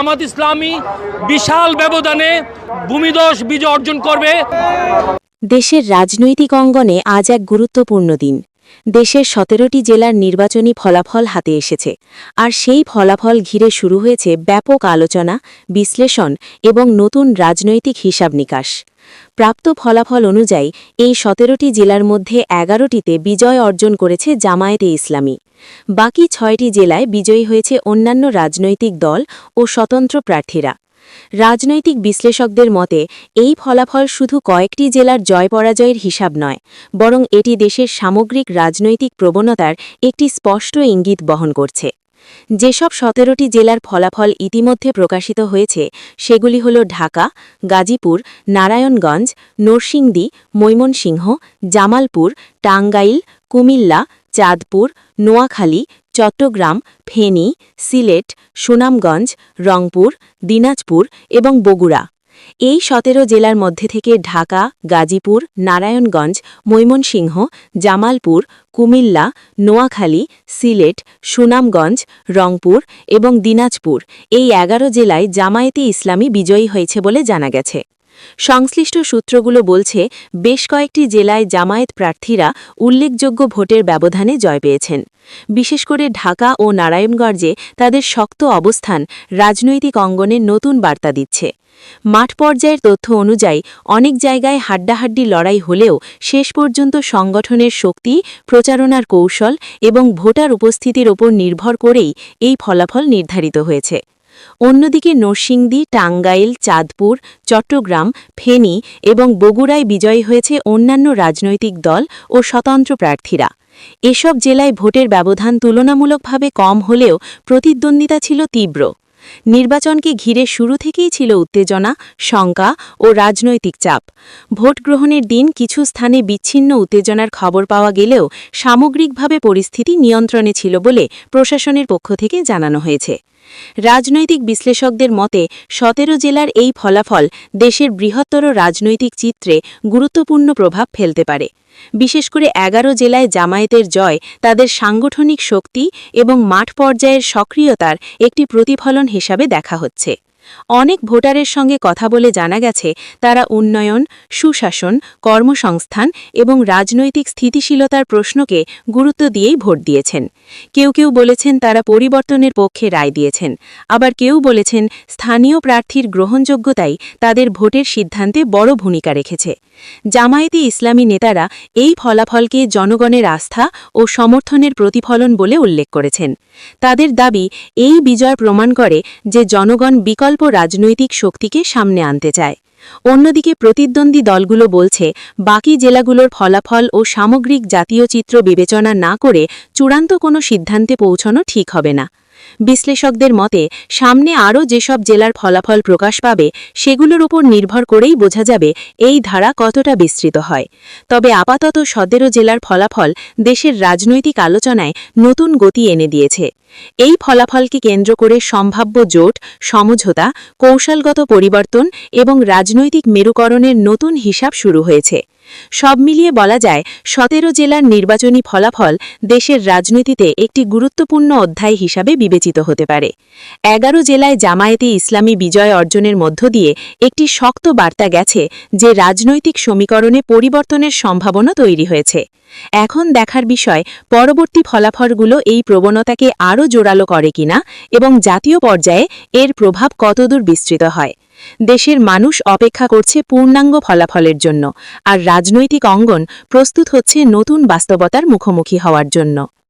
জামাত ইসলামী বিশাল ব্যবধানে ভূমিদশ বিজয় অর্জন করবে। দেশের রাজনৈতিক অঙ্গনে আজ এক গুরুত্বপূর্ণ দিন। দেশের সতেরোটি জেলার নির্বাচনী ফলাফল হাতে এসেছে। আর সেই ফলাফল ঘিরে শুরু হয়েছে ব্যাপক আলোচনা, বিশ্লেষণ এবং নতুন রাজনৈতিক হিসাব নিকাশ। প্রাপ্ত ফলাফল অনুযায়ী, এই সতেরোটি জেলার মধ্যে এগারোটিতে বিজয় অর্জন করেছে জামায়াতে ইসলামী। বাকি ছয়টি জেলায় বিজয়ী হয়েছে অন্যান্য রাজনৈতিক দল ও স্বতন্ত্র প্রার্থীরা। রাজনৈতিক বিশ্লেষকদের মতে, এই ফলাফল শুধু কয়েকটি জেলার জয় পরাজয়ের হিসাব নয়, বরং এটি দেশের সামগ্রিক রাজনৈতিক প্রবণতার একটি স্পষ্ট ইঙ্গিত বহন করছে। যেসব সতেরোটি জেলার ফলাফল ইতিমধ্যে প্রকাশিত হয়েছে, সেগুলি হল ঢাকা, গাজীপুর, নারায়ণগঞ্জ, নরসিংদী মৈমনসিংহ জামালপুর, টাঙ্গাইল, কুমিল্লা, চাঁদপুর, নোয়াখালী চট্টগ্রাম, ফেনী, সিলেট, সুনামগঞ্জ, রংপুর, দিনাজপুর এবং বগুড়া। এই সতেরো জেলার মধ্যে থেকে ঢাকা, গাজীপুর, নারায়ণগঞ্জ মৈমনসিংহ জামালপুর, কুমিল্লা, নোয়াখালী, সিলেট, সুনামগঞ্জ, রংপুর এবং দিনাজপুর এই এগারো জেলায় জামায়াতে ইসলামী বিজয়ী হয়েছে বলে জানা গেছে। সংশ্লিষ্ট সূত্রগুলো বলছে, বেশ কয়েকটি জেলায় জামায়াত প্রার্থীরা উল্লেখযোগ্য ভোটের ব্যবধানে জয় পেয়েছেন। বিশেষ করে ঢাকা ও নারায়ণগঞ্জে তাদের শক্ত অবস্থান রাজনৈতিক অঙ্গনে নতুন বার্তা দিচ্ছে। মাঠ পর্যায়ের তথ্য অনুযায়ী, অনেক জায়গায় হাড্ডাহাড্ডি লড়াই হলেও শেষ পর্যন্ত সংগঠনের শক্তি, প্রচারণার কৌশল এবং ভোটার উপস্থিতির ওপর নির্ভর করেই এই ফলাফল নির্ধারিত হয়েছে। অন্যদিকে নরসিংদী, টাঙ্গাইল, চাঁদপুর, চট্টগ্রাম, ফেনী এবং বগুড়ায় বিজয়ী হয়েছে অন্যান্য রাজনৈতিক দল ও স্বতন্ত্র প্রার্থীরা। এসব জেলায় ভোটের ব্যবধান তুলনামূলকভাবে কম হলেও প্রতিদ্বন্দ্বিতা ছিল তীব্র। নির্বাচনকে ঘিরে শুরু থেকেই ছিল উত্তেজনা, শঙ্কা ও রাজনৈতিক চাপ। ভোট গ্রহণের দিন কিছু স্থানে বিচ্ছিন্ন উত্তেজনার খবর পাওয়া গেলেও সামগ্রিকভাবে পরিস্থিতি নিয়ন্ত্রণে ছিল বলে প্রশাসনের পক্ষ থেকে জানানো হয়েছে। রাজনৈতিক বিশ্লেষকদের মতে, সতেরো জেলার এই ফলাফল দেশের বৃহত্তর রাজনৈতিক চিত্রে গুরুত্বপূর্ণ প্রভাব ফেলতে পারে। বিশেষ করে এগারো জেলায় জামায়াতের জয় তাদের সাংগঠনিক শক্তি এবং মাঠ পর্যায়ের সক্রিয়তার একটি প্রতিফলন হিসাবে দেখা হচ্ছে। অনেক ভোটারের সঙ্গে কথা বলে জানা গেছে, তারা উন্নয়ন, সুশাসন, কর্মসংস্থান এবং রাজনৈতিক স্থিতিশীলতার প্রশ্নকে গুরুত্ব দিয়েই ভোট দিয়েছেন। কেউ কেউ বলেছেন তারা পরিবর্তনের পক্ষে রায় দিয়েছেন, আবার কেউ বলেছেন স্থানীয় প্রার্থীর গ্রহণযোগ্যতাই তাদের ভোটের সিদ্ধান্তে বড় ভূমিকা রেখেছে। জামায়াতে ইসলামী নেতারা এই ফলাফলকে জনগণের আস্থা ও সমর্থনের প্রতিফলন বলে উল্লেখ করেছেন। তাদের দাবি, এই বিজয় প্রমাণ করে যে জনগণ বিকল্প রাজনৈতিক শক্তিকে সামনে আনতে চায়। অন্যদিকে প্রতিদ্বন্দ্বী দলগুলো বলছে, বাকি জেলাগুলোর ফলাফল ও সামগ্রিক জাতীয় চিত্র বিবেচনা না করে চূড়ান্ত কোনো সিদ্ধান্তে পৌঁছানো ঠিক হবে না। বিশ্লেষকদের মতে, সামনে আরও যেসব জেলার ফলাফল প্রকাশ পাবে, সেগুলোর উপর নির্ভর করেই বোঝা যাবে এই ধারা কতটা বিস্তৃত হয়। তবে আপাতত সতেরো জেলার ফলাফল দেশের রাজনৈতিক আলোচনায় নতুন গতি এনে দিয়েছে। এই ফলাফলকে কেন্দ্র করে সম্ভাব্য জোট, সমঝোতা, কৌশলগত পরিবর্তন এবং রাজনৈতিক মেরুকরণের নতুন হিসাব শুরু হয়েছে। সব মিলিয়ে বলা যায়, সতেরো জেলার নির্বাচনী ফলাফল দেশের রাজনীতিতে একটি গুরুত্বপূর্ণ অধ্যায় হিসাবে বিবেচিত হতে পারে। এগারো জেলায় জামায়াতে ইসলামী বিজয় অর্জনের মধ্য দিয়ে একটি শক্ত বার্তা গেছে যে রাজনৈতিক সমীকরণে পরিবর্তনের সম্ভাবনা তৈরি হয়েছে। এখন দেখার বিষয়, পরবর্তী ফলাফলগুলো এই প্রবণতাকে আরও জোরালো করে কিনা এবং জাতীয় পর্যায়ে এর প্রভাব কতদূর বিস্তৃত হয়। দেশের মানুষ অপেক্ষা করছে পূর্ণাঙ্গ ফলাফলের জন্য, আর রাজনৈতিক অঙ্গন প্রস্তুত হচ্ছে নতুন বাস্তবতার মুখোমুখি হওয়ার জন্য।